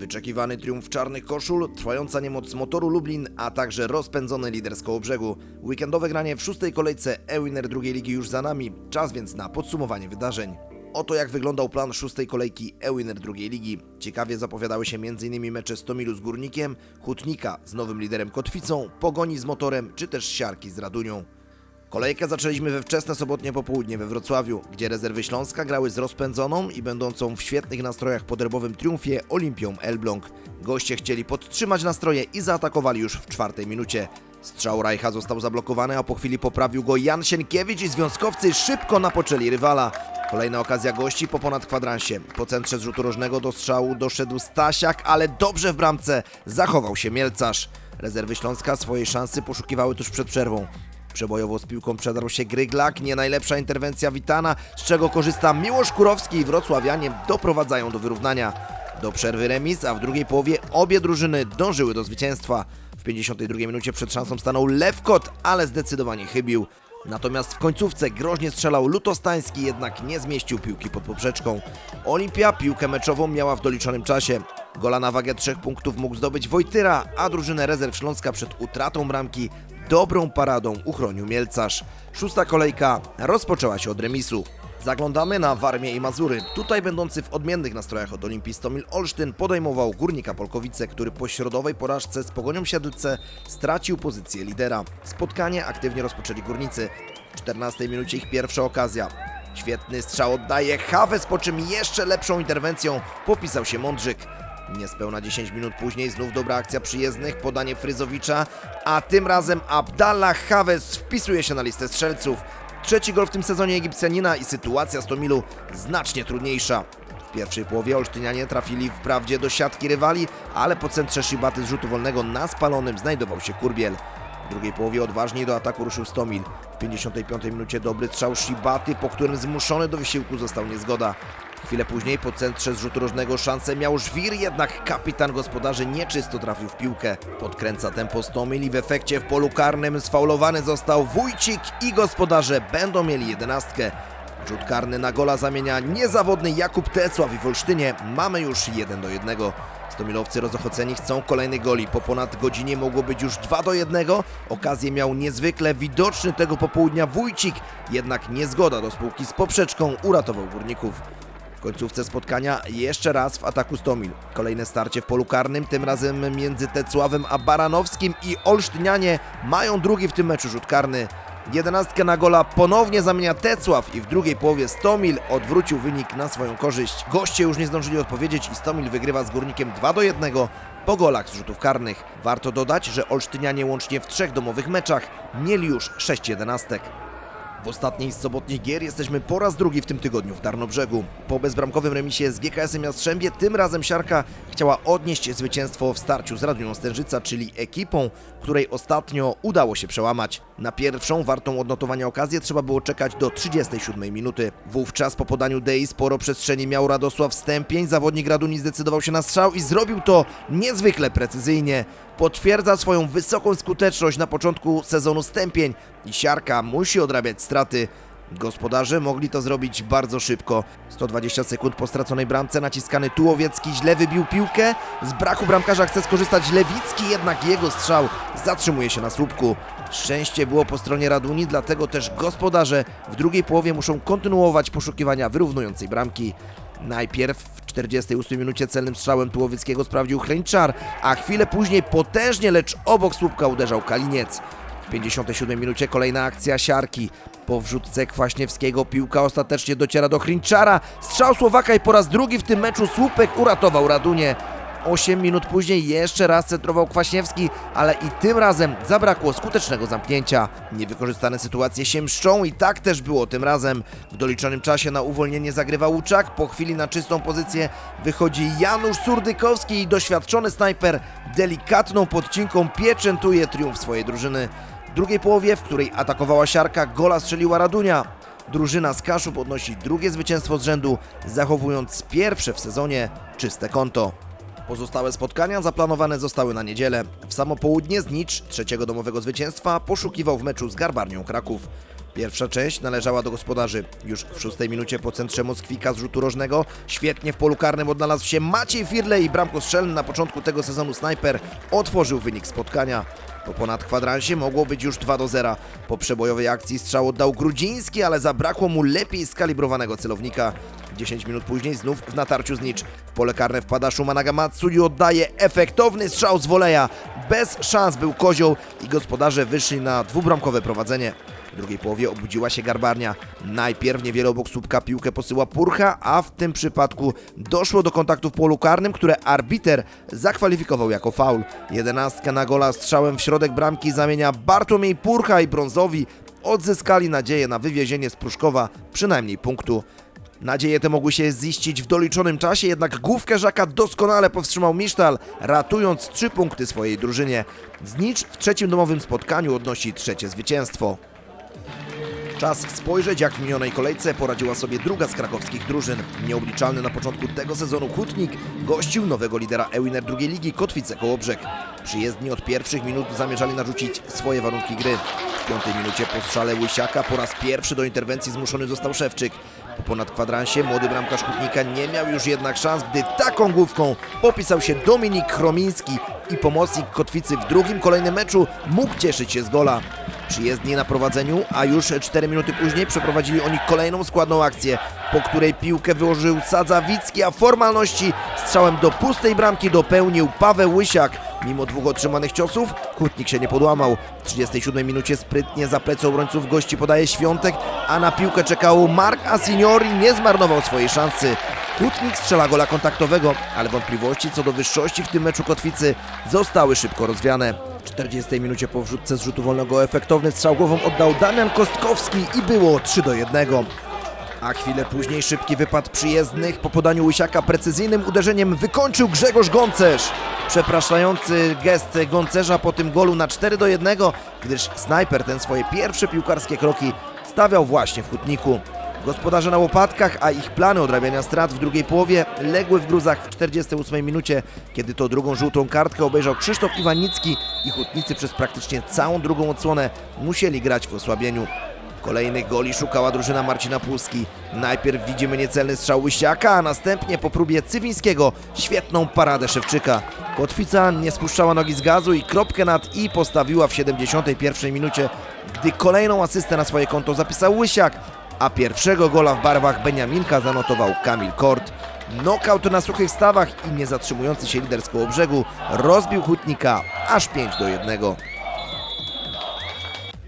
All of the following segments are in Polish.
Wyczekiwany triumf czarnych koszul, trwająca niemoc motoru Lublin, a także rozpędzony lider z Kołobrzegu. Weekendowe granie w szóstej kolejce e-winner drugiej ligi już za nami, czas więc na podsumowanie wydarzeń. Oto jak wyglądał plan szóstej kolejki e-winner drugiej ligi. Ciekawie zapowiadały się m.in. mecze Stomilu z Górnikiem, Hutnika z nowym liderem Kotwicą, Pogoni z Motorem czy też Siarki z Radunią. Kolejkę zaczęliśmy we wczesne sobotnie popołudnie we Wrocławiu, gdzie rezerwy Śląska grały z rozpędzoną i będącą w świetnych nastrojach po derbowym triumfie Olimpią Elbląg. Goście chcieli podtrzymać nastroje i zaatakowali już w czwartej minucie. Strzał Rajcha został zablokowany, a po chwili poprawił go Jan Sienkiewicz i związkowcy szybko napoczęli rywala. Kolejna okazja gości po ponad kwadransie. Po centrze z rzutu rożnego do strzału doszedł Stasiak, ale dobrze w bramce zachował się Mielcarz. Rezerwy Śląska swojej szansy poszukiwały tuż przed przerwą. Przebojowo z piłką przedarł się Gryglak, nie najlepsza interwencja Witana, z czego korzysta Miłosz Kurowski i Wrocławianie doprowadzają do wyrównania. Do przerwy remis, a w drugiej połowie obie drużyny dążyły do zwycięstwa. W 52 minucie przed szansą stanął Lewkot, ale zdecydowanie chybił. Natomiast w końcówce groźnie strzelał Lutostański, jednak nie zmieścił piłki pod poprzeczką. Olimpia piłkę meczową miała w doliczonym czasie. Gola na wagę trzech punktów mógł zdobyć Wojtyra, a drużynę rezerw Śląska przed utratą bramki dobrą paradą uchronił Mielcarz. Szósta kolejka rozpoczęła się od remisu. Zaglądamy na Warmię i Mazury. Tutaj będący w odmiennych nastrojach od Olimpii Stomil Olsztyn podejmował Górnika Polkowice, który po środowej porażce z Pogonią Siedlce stracił pozycję lidera. Spotkanie aktywnie rozpoczęli Górnicy. W 14 minucie ich pierwsza okazja. Świetny strzał oddaje Hawes, po czym jeszcze lepszą interwencją popisał się Mądrzyk. Niespełna 10 minut później znów dobra akcja przyjezdnych, podanie Fryzowicza, a tym razem Abdallah Hawes wpisuje się na listę strzelców. Trzeci gol w tym sezonie Egipcjanina i sytuacja Stomilu znacznie trudniejsza. W pierwszej połowie Olsztynianie trafili wprawdzie do siatki rywali, ale po centrze Szybaty z rzutu wolnego na spalonym znajdował się Kurbiel. W drugiej połowie odważniej do ataku ruszył Stomil. W 55 minucie dobry strzał Shibaty, po którym zmuszony do wysiłku został niezgoda. Chwilę później po centrze z rzutu rożnego szansę miał Żwir, jednak kapitan gospodarzy nieczysto trafił w piłkę. Podkręca tempo Stomil i w efekcie w polu karnym sfaulowany został Wójcik i gospodarze będą mieli jedenastkę. Rzut karny na gola zamienia niezawodny Jakub Tecław i w Olsztynie mamy już 1 do 1. Stomilowcy rozochoceni chcą kolejnych goli. Po ponad godzinie mogło być już 2 do 1. Okazję miał niezwykle widoczny tego popołudnia Wójcik, jednak niezgoda do spółki z poprzeczką uratował górników. W końcówce spotkania jeszcze raz w ataku Stomil. Kolejne starcie w polu karnym, tym razem między Tecławem a Baranowskim i Olsztynianie mają drugi w tym meczu rzut karny. Jedenastkę na gola ponownie zamienia Tecław i w drugiej połowie Stomil odwrócił wynik na swoją korzyść. Goście już nie zdążyli odpowiedzieć i Stomil wygrywa z Górnikiem 2 do 1 po golach z rzutów karnych. Warto dodać, że Olsztynianie łącznie w trzech domowych meczach mieli już 6 jedenastek. W ostatniej z sobotnich gier jesteśmy po raz drugi w tym tygodniu w Darnobrzegu. Po bezbramkowym remisie z GKS-em Jastrzębie, tym razem Siarka chciała odnieść zwycięstwo w starciu z Radunią Stężyca, czyli ekipą, której ostatnio udało się przełamać. Na pierwszą, wartą odnotowania okazję trzeba było czekać do 37 minuty. Wówczas po podaniu Dei sporo przestrzeni miał Radosław Stępień, zawodnik Raduni zdecydował się na strzał i zrobił to niezwykle precyzyjnie. Potwierdza swoją wysoką skuteczność na początku sezonu Stępień i Siarka musi odrabiać straty. Gospodarze mogli to zrobić bardzo szybko. 120 sekund po straconej bramce naciskany Tułowiecki źle wybił piłkę. Z braku bramkarza chce skorzystać Lewicki, jednak jego strzał zatrzymuje się na słupku. Szczęście było po stronie Raduni, dlatego też gospodarze w drugiej połowie muszą kontynuować poszukiwania wyrównującej bramki. Najpierw w 48 minucie celnym strzałem Tułowieckiego sprawdził Chleńczar, a chwilę później potężnie, lecz obok słupka uderzał Kaliniec. W 57 minucie kolejna akcja Siarki. Po wrzutce Kwaśniewskiego piłka ostatecznie dociera do Chrinczara. Strzał Słowaka i po raz drugi w tym meczu słupek uratował Radunię. 8 minut później jeszcze raz centrował Kwaśniewski, ale i tym razem zabrakło skutecznego zamknięcia. Niewykorzystane sytuacje się mszczą i tak też było tym razem. W doliczonym czasie na uwolnienie zagrywa Łuczak, po chwili na czystą pozycję wychodzi Janusz Surdykowski i doświadczony snajper delikatną podcinką pieczętuje triumf swojej drużyny. W drugiej połowie, w której atakowała siarka, gola strzeliła Radunia. Drużyna z Kaszub odnosi drugie zwycięstwo z rzędu, zachowując pierwsze w sezonie czyste konto. Pozostałe spotkania zaplanowane zostały na niedzielę. W samo południe Znicz, trzeciego domowego zwycięstwa, poszukiwał w meczu z Garbarnią Kraków. Pierwsza część należała do gospodarzy. Już w szóstej minucie po centrze Moskwika z rzutu rożnego świetnie w polu karnym odnalazł się Maciej Firlej i bramkostrzelny na początku tego sezonu snajper otworzył wynik spotkania. Po ponad kwadransie mogło być już 2 do 0. Po przebojowej akcji strzał oddał Grudziński, ale zabrakło mu lepiej skalibrowanego celownika. 10 minut później znów w natarciu znicz. W pole karne wpada Shumanaga Matsu i oddaje efektowny strzał z woleja. Bez szans był kozioł i gospodarze wyszli na dwubramkowe prowadzenie. W drugiej połowie obudziła się garbarnia. Najpierw niewiele obok słupka piłkę posyła Purcha, a w tym przypadku doszło do kontaktu w polu karnym, które arbiter zakwalifikował jako faul. Jedenastka na gola strzałem w środek bramki zamienia Bartłomiej Purcha i Brązowi odzyskali nadzieję na wywiezienie z Pruszkowa przynajmniej punktu. Nadzieje te mogły się ziścić w doliczonym czasie, jednak główkę Żaka doskonale powstrzymał Misztal, ratując trzy punkty swojej drużynie. Znicz w trzecim domowym spotkaniu odnosi trzecie zwycięstwo. Czas spojrzeć, jak w minionej kolejce poradziła sobie druga z krakowskich drużyn. Nieobliczalny na początku tego sezonu Hutnik gościł nowego lidera Ewiner drugiej ligi Kotwice Kołobrzeg. Przyjezdni od pierwszych minut zamierzali narzucić swoje warunki gry. W piątej minucie po strzale Łysiaka po raz pierwszy do interwencji zmuszony został Szewczyk. Po ponad kwadransie młody bramkarz Hutnika nie miał już jednak szans, gdy taką główką popisał się Dominik Chromiński i pomocnik Kotwicy w drugim kolejnym meczu mógł cieszyć się z gola. Przyjezdni na prowadzeniu, a już 4 minuty później przeprowadzili oni kolejną składną akcję, po której piłkę wyłożył Sadzawicki, a formalności strzałem do pustej bramki dopełnił Paweł Łysiak. Mimo dwóch otrzymanych ciosów, Hutnik się nie podłamał. W 37 minucie sprytnie za plecy obrońców gości podaje Świątek, a na piłkę czekał Mark Asignori, nie zmarnował swojej szansy. Hutnik strzela gola kontaktowego, ale wątpliwości co do wyższości w tym meczu Kotwicy zostały szybko rozwiane. W 40 minucie po wrzutce z rzutu wolnego efektowny strzał głową oddał Damian Kostkowski i było 3 do 1. A chwilę później szybki wypad przyjezdnych po podaniu Łysiaka precyzyjnym uderzeniem wykończył Grzegorz Gącerz. Przepraszający gest Gącerza po tym golu na 4 do 1, gdyż snajper ten swoje pierwsze piłkarskie kroki stawiał właśnie w Hutniku. Gospodarze na łopatkach, a ich plany odrabiania strat w drugiej połowie legły w gruzach w 48 minucie, kiedy to drugą żółtą kartkę obejrzał Krzysztof Iwanicki i hutnicy przez praktycznie całą drugą odsłonę musieli grać w osłabieniu. Kolejnych goli szukała drużyna Marcina Pulski. Najpierw widzimy niecelny strzał Łysiaka, a następnie po próbie Cywińskiego świetną paradę Szewczyka. Kotwica nie spuszczała nogi z gazu i kropkę nad i postawiła w 71 minucie, gdy kolejną asystę na swoje konto zapisał Łysiak, a pierwszego gola w barwach Beniaminka zanotował Kamil Kort. Knockout na suchych stawach i niezatrzymujący się lider z Kołobrzegu rozbił Hutnika aż 5 do 1.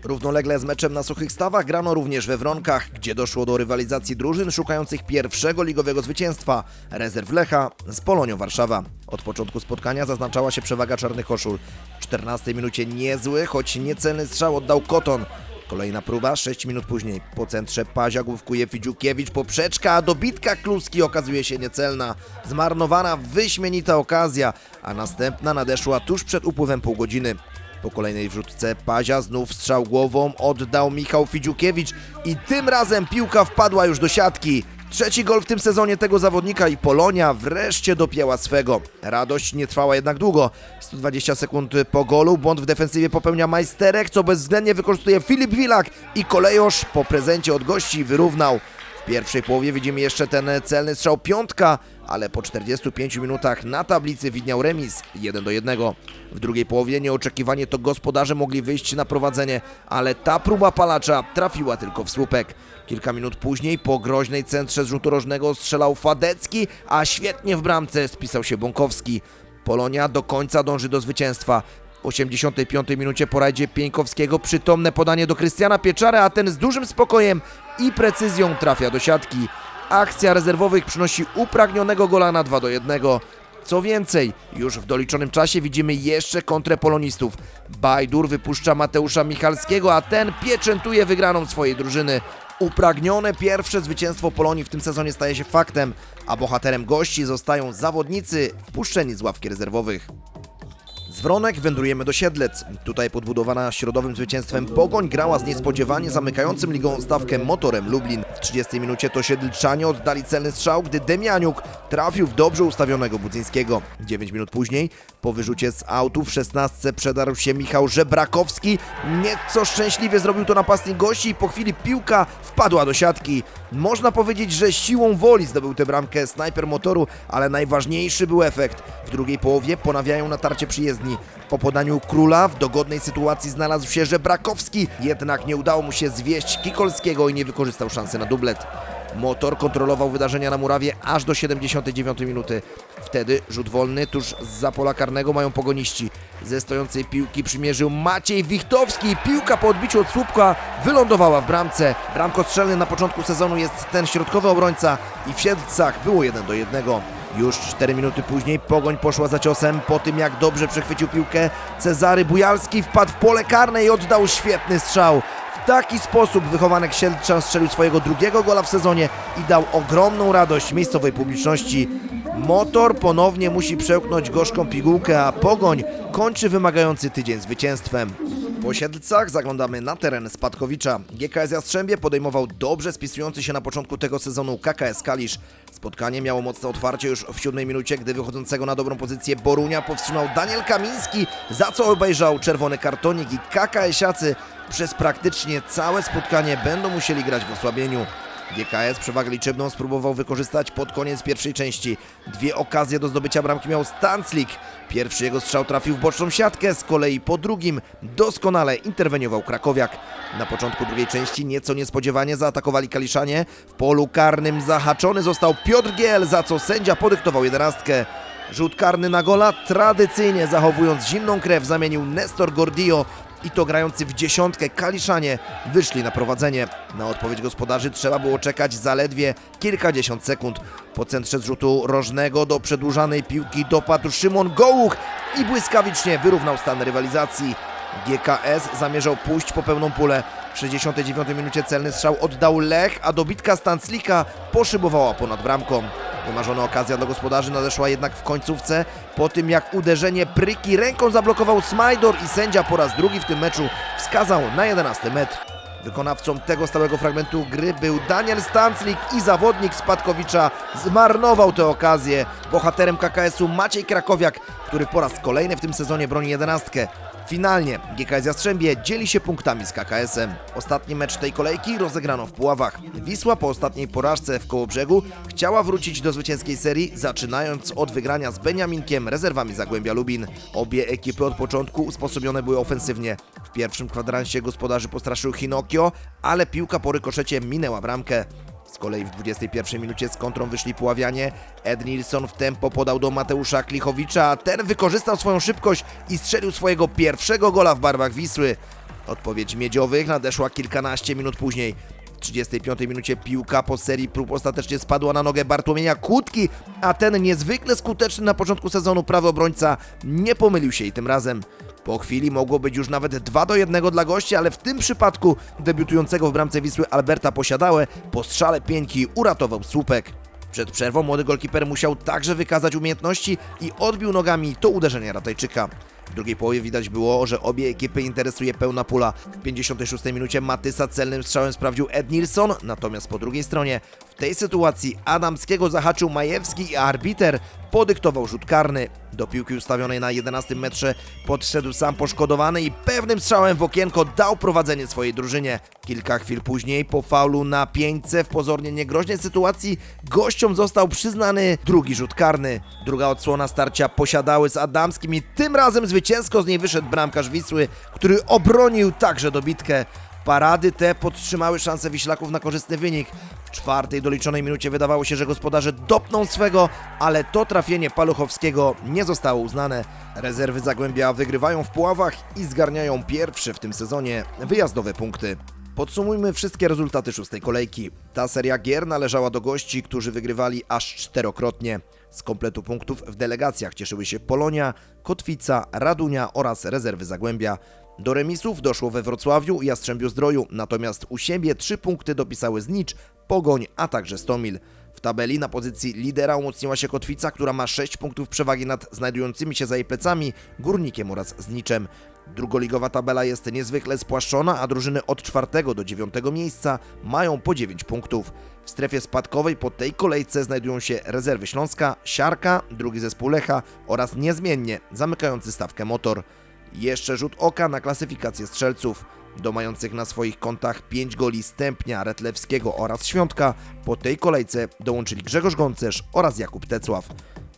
Równolegle z meczem na suchych stawach grano również we Wronkach, gdzie doszło do rywalizacji drużyn szukających pierwszego ligowego zwycięstwa rezerw Lecha z Polonią Warszawa. Od początku spotkania zaznaczała się przewaga czarnych koszul. W 14 minucie niezły, choć niecelny strzał oddał Koton. Kolejna próba, 6 minut później. Po centrze Pazia główkuje Fidziukiewicz, poprzeczka, a dobitka Kluski okazuje się niecelna. Zmarnowana wyśmienita okazja, a następna nadeszła tuż przed upływem pół godziny. Po kolejnej wrzutce Pazia znów strzał głową oddał Michał Fidziukiewicz i tym razem piłka wpadła już do siatki. Trzeci gol w tym sezonie tego zawodnika i Polonia wreszcie dopięła swego. Radość nie trwała jednak długo. 120 sekund po golu błąd w defensywie popełnia Majsterek, co bezwzględnie wykorzystuje Filip Wilak i kolejosz po prezencie od gości wyrównał. W pierwszej połowie widzimy jeszcze ten celny strzał piątka, ale po 45 minutach na tablicy widniał remis 1 do 1. W drugiej połowie nieoczekiwanie to gospodarze mogli wyjść na prowadzenie, ale ta próba palacza trafiła tylko w słupek. Kilka minut później po groźnej centrze z rzutu rożnego strzelał Fadecki, a świetnie w bramce spisał się Bąkowski. Polonia do końca dąży do zwycięstwa. W 85 minucie po rajdzie Pieńkowskiego przytomne podanie do Krystiana Pieczary, a ten z dużym spokojem i precyzją trafia do siatki. Akcja rezerwowych przynosi upragnionego gola na 2 do 1. Co więcej, już w doliczonym czasie widzimy jeszcze kontrę polonistów. Bajdur wypuszcza Mateusza Michalskiego, a ten pieczętuje wygraną swojej drużyny. Upragnione pierwsze zwycięstwo Polonii w tym sezonie staje się faktem, a bohaterem gości zostają zawodnicy wpuszczeni z ławki rezerwowych. Z Wronek wędrujemy do Siedlec. Tutaj podbudowana środowym zwycięstwem Pogoń grała z niespodziewanie zamykającym ligą stawkę motorem Lublin. W 30 minucie to Siedlczanie oddali celny strzał, gdy Demianiuk trafił w dobrze ustawionego Budzyńskiego. 9 minut później po wyrzucie z autu w 16 przedarł się Michał Żebrakowski. Nieco szczęśliwie zrobił to napastnik gości i po chwili piłka wpadła do siatki. Można powiedzieć, że siłą woli zdobył tę bramkę snajper motoru, ale najważniejszy był efekt. W drugiej połowie ponawiają natarcie przyjezdni. Po podaniu króla w dogodnej sytuacji znalazł się Żebrakowski, jednak nie udało mu się zwieść Kikolskiego i nie wykorzystał szansy na dublet. Motor kontrolował wydarzenia na murawie aż do 79 minuty. Wtedy rzut wolny tuż za pola karnego mają pogoniści. Ze stojącej piłki przymierzył Maciej Wichtowski. Piłka po odbiciu od słupka wylądowała w bramce. Bramkostrzelny na początku sezonu jest ten środkowy obrońca i w Siedlcach było 1 do 1. Już 4 minuty później Pogoń poszła za ciosem. Po tym jak dobrze przechwycił piłkę, Cezary Bujalski wpadł w pole karne i oddał świetny strzał. W taki sposób wychowanek Sielczan strzelił swojego drugiego gola w sezonie i dał ogromną radość miejscowej publiczności. Motor ponownie musi przełknąć gorzką pigułkę, a Pogoń kończy wymagający tydzień zwycięstwem. Po Siedlcach zaglądamy na teren Spadkowicza. GKS Jastrzębie podejmował dobrze spisujący się na początku tego sezonu KKS Kalisz. Spotkanie miało mocne otwarcie już w siódmej minucie, gdy wychodzącego na dobrą pozycję Borunia powstrzymał Daniel Kamiński, za co obejrzał czerwony kartonik i KKS-iacy przez praktycznie całe spotkanie będą musieli grać w osłabieniu. GKS przewagę liczebną spróbował wykorzystać pod koniec pierwszej części. Dwie okazje do zdobycia bramki miał Stanclik. Pierwszy jego strzał trafił w boczną siatkę, z kolei po drugim doskonale interweniował Krakowiak. Na początku drugiej części nieco niespodziewanie zaatakowali Kaliszanie. W polu karnym zahaczony został Piotr Giel, za co sędzia podyktował jedenastkę. Rzut karny na gola tradycyjnie zachowując zimną krew zamienił Nestor Gordillo i to grający w dziesiątkę Kaliszanie wyszli na prowadzenie. Na odpowiedź gospodarzy trzeba było czekać zaledwie kilkadziesiąt sekund. Po centrze zrzutu rożnego do przedłużanej piłki dopadł Szymon Gołuch i błyskawicznie wyrównał stan rywalizacji. GKS zamierzał pójść po pełną pulę. W 69 minucie celny strzał oddał Lech, a dobitka Stanclika poszybowała ponad bramką. Wymarzona okazja dla gospodarzy nadeszła jednak w końcówce, po tym jak uderzenie Pryki ręką zablokował Smajdor i sędzia po raz drugi w tym meczu wskazał na 11 metr. Wykonawcą tego stałego fragmentu gry był Daniel Stanclik i zawodnik Spadkowicza zmarnował tę okazję. Bohaterem KKS-u Maciej Krakowiak, który po raz kolejny w tym sezonie broni jedenastkę. Finalnie GKS Jastrzębie dzieli się punktami z KKS-em. Ostatni mecz tej kolejki rozegrano w Puławach. Wisła po ostatniej porażce w Kołobrzegu chciała wrócić do zwycięskiej serii, zaczynając od wygrania z Beniaminkiem rezerwami Zagłębia Lubin. Obie ekipy od początku usposobione były ofensywnie. W pierwszym kwadransie gospodarzy postraszył Hinokio, ale piłka po rykoszecie minęła bramkę. Z kolei w 21 minucie z kontrą wyszli Puławianie. Ed Nilsson w tempo podał do Mateusza Klichowicza, a ten wykorzystał swoją szybkość i strzelił swojego pierwszego gola w barwach Wisły. Odpowiedź Miedziowych nadeszła kilkanaście minut później. W 35 minucie piłka po serii prób ostatecznie spadła na nogę Bartłomieja Kłódki, a ten niezwykle skuteczny na początku sezonu prawy obrońca nie pomylił się i tym razem. Po chwili mogło być już nawet 2 do 1 dla gości, ale w tym przypadku debiutującego w bramce Wisły Alberta Posiadałe po strzale pieńki uratował słupek. Przed przerwą młody golkiper musiał także wykazać umiejętności i odbił nogami to uderzenie Ratajczyka. W drugiej połowie widać było, że obie ekipy interesuje pełna pula. W 56 minucie Matysa celnym strzałem sprawdził Ed Nilsson, natomiast po drugiej stronie w tej sytuacji Adamskiego zahaczył Majewski i arbiter podyktował rzut karny. Do piłki ustawionej na 11 metrze podszedł sam poszkodowany i pewnym strzałem w okienko dał prowadzenie swojej drużynie. Kilka chwil później po faulu na pieńce w pozornie niegroźnej sytuacji gościom został przyznany drugi rzut karny. Druga odsłona starcia posiadały z Adamskim i tym razem zwycięsko z niej wyszedł bramkarz Wisły, który obronił także dobitkę. Parady te podtrzymały szanse Wiślaków na korzystny wynik. Czwartej doliczonej minucie wydawało się, że gospodarze dopną swego, ale to trafienie Paluchowskiego nie zostało uznane. Rezerwy Zagłębia wygrywają w Puławach i zgarniają pierwsze w tym sezonie wyjazdowe punkty. Podsumujmy wszystkie rezultaty szóstej kolejki. Ta seria gier należała do gości, którzy wygrywali aż czterokrotnie. Z kompletu punktów w delegacjach cieszyły się Polonia, Kotwica, Radunia oraz rezerwy Zagłębia. Do remisów doszło we Wrocławiu i Jastrzębiu Zdroju, natomiast u siebie trzy punkty dopisały Znicz, Pogoń, a także Stomil. W tabeli na pozycji lidera umocniła się Kotwica, która ma 6 punktów przewagi nad znajdującymi się za jej plecami Górnikiem oraz Zniczem. Drugoligowa tabela jest niezwykle spłaszczona, a drużyny od 4 do 9 miejsca mają po 9 punktów. W strefie spadkowej po tej kolejce znajdują się rezerwy Śląska, Siarka, drugi zespół Lecha oraz niezmiennie zamykający stawkę Motor. Jeszcze rzut oka na klasyfikację strzelców. Do mających na swoich kontach 5 goli Stępnia, Retlewskiego oraz Świątka po tej kolejce dołączyli Grzegorz Gącerz oraz Jakub Tecław.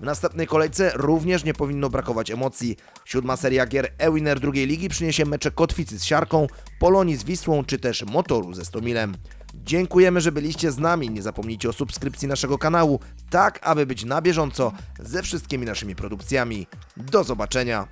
W następnej kolejce również nie powinno brakować emocji. Siódma seria gier e-winner drugiej ligi przyniesie mecze Kotwicy z Siarką, Polonii z Wisłą czy też Motoru ze Stomilem. Dziękujemy, że byliście z nami. Nie zapomnijcie o subskrypcji naszego kanału, tak aby być na bieżąco ze wszystkimi naszymi produkcjami. Do zobaczenia!